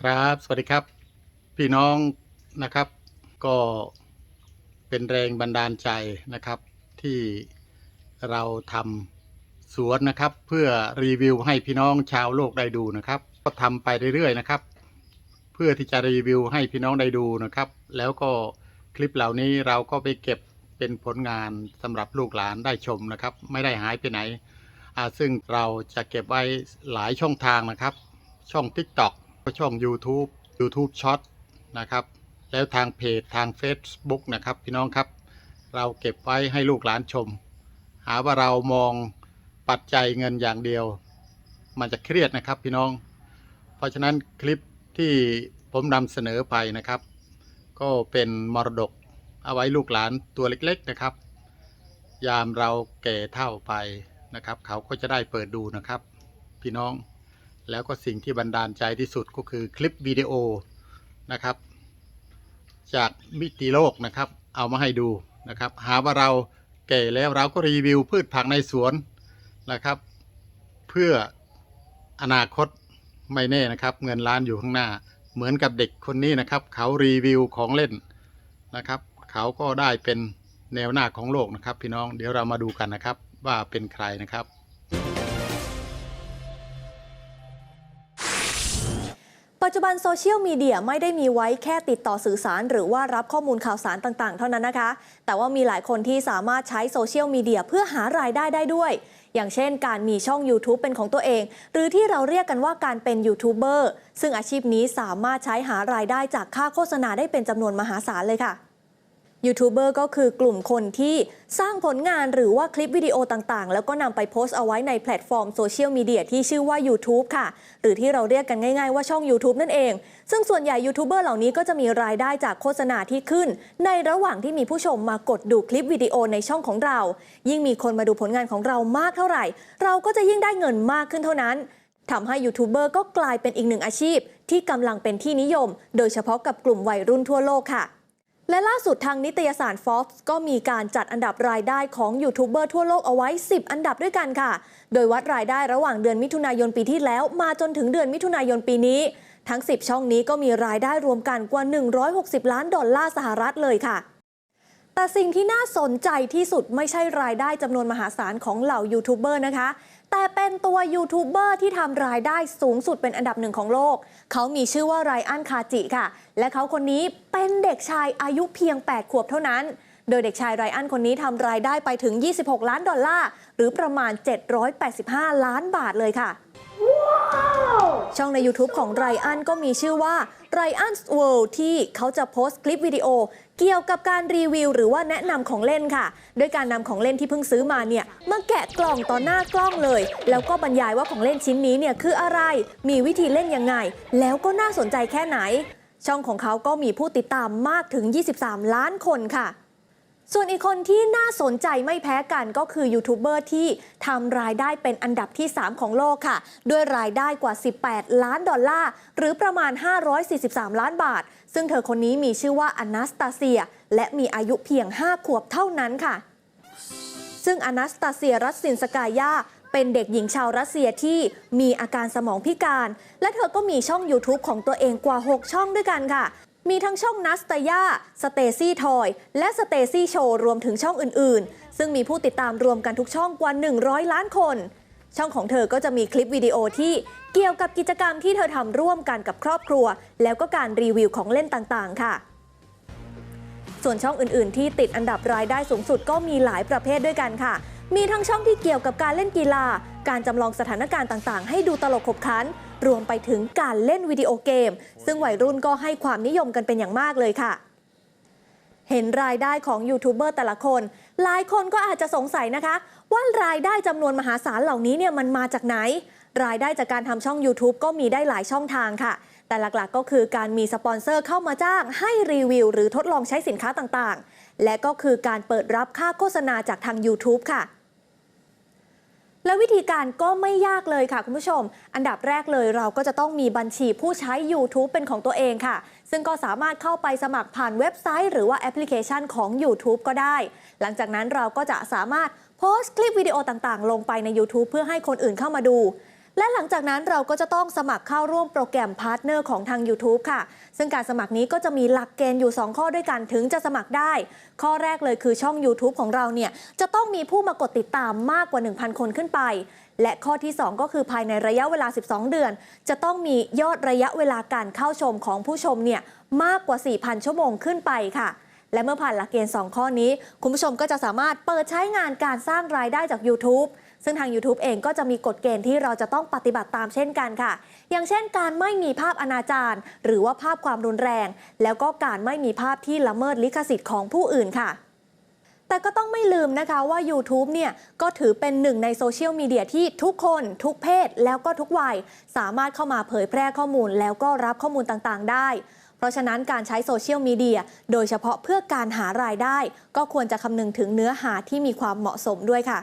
ครับ สวัสดีครับ พี่น้องนะครับ ก็เป็นแรงบันดาลใจนะครับ ที่เราทำสวนนะครับ เพื่อรีวิวให้พี่น้องชาวโลกได้ดูนะครับ ก็ทำไปเรื่อยๆนะครับ เพื่อที่จะรีวิวให้พี่น้องได้ดูนะครับ แล้วก็คลิปเหล่านี้เราก็ไปเก็บเป็นผลงานสำหรับลูกหลานได้ชมนะครับ ไม่ได้หายไปไหนอ่าซึ่งเราจะเก็บไว้หลายช่องทางนะครับ ช่อง TikTok ช่อง YouTube YouTube Short นะครับ แล้วทางเพจทาง Facebook นะครับ พี่น้องครับ เราเก็บไว้ให้ลูกหลานชม หาว่าเรามองปัจจัยเงินอย่างเดียว มันจะเครียดนะครับพี่น้อง เพราะฉะนั้นคลิปที่ผมนำเสนอไปนะครับ ก็เป็นมรดกเอาไว้ลูกหลานตัวเล็กๆนะครับ ยามเราแก่เท่าไปนะครับ เขาก็จะได้เปิดดูนะครับ พี่น้อง แล้วก็สิ่งที่บันดาลใจที่สุดก็คือคลิปวิดีโอนะครับ จากมิติโลกนะครับ เอามาให้ดูนะครับ หาว่าเราแก่แล้วเราก็รีวิวพืชผักในสวนนะครับ เพื่ออนาคตไม่แน่นะครับ เงินล้านอยู่ข้างหน้า เหมือนกับเด็กคนนี้นะครับ เขารีวิวของเล่นนะครับ เขาก็ได้เป็นแนวหน้าของโลกนะครับ พี่น้องเดี๋ยวเรามาดูกันนะครับ ว่าเป็นใครนะครับ ปัจจุบันโซเชียลมีเดียไม่ได้มีไว้แค่ติดต่อสื่อสาร หรือว่ารับข้อมูลข่าวสารต่างๆ เท่านั้นนะคะ แต่ว่ามีหลายคนที่สามารถใช้โซเชียลมีเดียเพื่อหารายได้ได้ด้วย อย่างเช่น การมีช่อง YouTube เป็นของตัวเอง หรือที่เราเรียกกันว่าการเป็นยูทูบเบอร์ซึ่งอาชีพนี้สามารถใช้หารายได้จากค่าโฆษณาได้เป็นจำนวนมหาศาลเลยค่ะ ยูทูบเบอร์ก็คือกลุ่มคนที่สร้างผลงานหรือว่าคลิปวิดีโอต่างๆ แล้วก็นำไปโพสต์เอาไว้ในแพลตฟอร์มโซเชียลมีเดียที่ชื่อว่า YouTube ค่ะ หรือที่เราเรียกกันง่ายๆว่าช่อง YouTube นั่นเอง ซึ่งส่วนใหญ่ยูทูบเบอร์เหล่านี้ก็จะมีรายได้จากโฆษณาที่ขึ้น ในระหว่างที่มีผู้ชมมากดดูคลิปวิดีโอในช่องของเรา ยิ่งมีคนมาดูผลงานของเรามากเท่าไหร่ เราก็จะยิ่งได้เงินมากขึ้นเท่านั้นทำให้ยูทูบเบอร์ก็กลายเป็นอีกหนึ่งอาชีพ ที่กำลังเป็นที่นิยม โดยเฉพาะกับกลุ่มวัยรุ่นทั่วโลกค่ะ และล่าสุดทางนิตยสาร Forbes ก็มีการจัดอันดับรายได้ของยูทูบเบอร์ทั่วโลกเอาไว้ 10 อันดับด้วยกันค่ะ โดยวัดรายได้ระหว่างเดือนมิถุนายนปีที่แล้ว มาจนถึงเดือนมิถุนายนปีนี้ ทั้ง 10 ช่องนี้ก็มีรายได้รวมกันกว่า 160 ล้านดอลลาร์สหรัฐเลยค่ะ แต่สิ่งที่น่าสนใจที่สุดไม่ใช่รายได้จำนวนมหาศาลของเหล่ายูทูบเบอร์นะคะ แต่เป็นตัวยูทูบเบอร์ที่ทำรายได้สูงสุดเป็นอันดับหนึ่งของโลก เขามีชื่อว่าไรอันคาจิค่ะ และเขาคนนี้เป็นเด็กชายอายุเพียง 8 ขวบเท่านั้น โดยเด็กชายไรอันคนนี้ทำรายได้ไปถึง 26 ล้านดอลลาร์ หรือประมาณ 785 ล้านบาทเลยค่ะ ช่องใน YouTube ของไรอันก็มีชื่อว่า r y a n s World ที่เขาจะโพสต์คลิปวิดีโอ เกี่ยวกับการรีวิว หรือว่าแนะนำของเล่นค่ะ โดยการนำของเล่นที่เพิ่งซื้อมาเนี่ยมาแกะกล่องต่อหน้ากล้องเลย แล้วก็บรรยายว่าของเล่นชิ้นนี้เนี่ยคืออะไร มีวิธีเล่นยังไง แล้วก็น่าสนใจแค่ไหน ช่องของเขาก็มีผู้ติดตามมากถึง 23 ล้านคนค่ะ ส่วนอีกคนที่น่าสนใจไม่แพ้กันก็คือยูทูบเบอร์ที่ทำรายได้เป็นอันดับที่ 3 ของโลกค่ะ ด้วยรายได้กว่า 18 ล้านดอลลาร์ หรือประมาณ 543 ล้านบาท ซึ่งเธอคนนี้มีชื่อว่าอนาสตาเซีย และมีอายุเพียง 5 ขวบเท่านั้นค่ะ ซึ่งอนาสตาเซียรัสซินสกายาเป็นเด็กหญิงชาวรัสเซียที่มีอาการสมองพิการ และเธอก็มีช่อง YouTube ของตัวเองกว่า 6 ช่องด้วยกันค่ะ มีทั้งช่องนัสตายาสเตซี่ทอย และสเตซี่โชว์รวมถึงช่องอื่น ๆ ซึ่งมีผู้ติดตามรวมกันทุกช่องกว่า 100 ล้านคน ช่องของเธอก็จะมีคลิปวิดีโอที่เกี่ยวกับกิจกรรมที่เธอทำร่วมกันกับครอบครัว แล้วก็การรีวิวของเล่นต่าง ๆ ค่ะ ส่วนช่องอื่น ๆ ที่ติดอันดับรายได้สูงสุดก็มีหลายประเภทด้วยกันค่ะ มีทั้งช่องที่เกี่ยวกับการเล่นกีฬา การจำลองสถานการณ์ต่าง ๆ ให้ดูตลกขบขัน รวมไปถึงการเล่นวิดีโอเกม ซึ่งวัยรุ่นก็ให้ความนิยมกันเป็นอย่างมากเลยค่ะ เห็นรายได้ของยูทูบเบอร์แต่ละคน หลายคนก็อาจจะสงสัยนะคะ ว่ารายได้จำนวนมหาศาลเหล่านี้เนี่ยมันมาจากไหน รายได้จากการทำช่อง YouTube ก็มีได้หลายช่องทางค่ะแต่หลักๆ ก็คือการมีสปอนเซอร์เข้ามาจ้างให้รีวิว หรือทดลองใช้สินค้าต่างๆ และก็คือการเปิดรับค่าโฆษณาจากทาง YouTube ค่ะ และวิธีการก็ไม่ยากเลยค่ะคุณผู้ชม อันดับแรกเลยเราก็จะต้องมีบัญชีผู้ใช้ YouTube เป็นของตัวเองค่ะ ซึ่งก็สามารถเข้าไปสมัครผ่านเว็บไซต์ หรือว่าแอปพลิเคชันของ YouTube ก็ได้ หลังจากนั้นเราก็จะสามารถโพสต์คลิปวิดีโอต่างๆ ลงไปใน YouTube เพื่อให้คนอื่นเข้ามาดู และหลังจากนั้นเราก็จะต้องสมัครเข้าร่วมโปรแกรมพาร์ทเนอร์ของทาง YouTube ค่ะ ซึ่งการสมัครนี้ก็จะมีหลักเกณฑ์อยู่ 2 ข้อด้วยกันถึงจะสมัครได้ ข้อแรกเลยคือช่อง YouTube ของเราเนี่ยจะต้องมีผู้มากดติดตามมากกว่า 1,000 คนขึ้นไป และข้อที่ 2 ก็คือภายในระยะเวลา 12 เดือน จะต้องมียอดระยะเวลาการเข้าชมของผู้ชมเนี่ยมากกว่า 4,000 ชั่วโมงขึ้นไปค่ะและเมื่อผ่านหลักเกณฑ์ 2 ข้อนี้ คุณผู้ชมก็จะสามารถเปิดใช้งานการสร้างรายได้จาก YouTube ซึ่งทาง YouTube เองก็จะมีกฎเกณฑ์ที่เราจะต้องปฏิบัติตามเช่นกันค่ะ อย่างเช่นการไม่มีภาพอนาจารหรือว่าภาพความรุนแรง แล้วก็การไม่มีภาพที่ละเมิดลิขสิทธิ์ของผู้อื่นค่ะแต่ก็ต้องไม่ลืมนะคะว่า YouTube เนี่ยก็ถือเป็นหนึ่งในโซเชียลมีเดียที่ทุกคน ทุกเพศ แล้วก็ทุกวัย สามารถเข้ามาเผยแพร่ข้อมูล แล้วก็รับข้อมูลต่างๆ ได้ เพราะฉะนั้นการใช้โซเชียลมีเดียโดยเฉพาะเพื่อการหารายได้ ก็ควรจะคำนึงถึงเนื้อหาที่มีความเหมาะสมด้วยค่ะ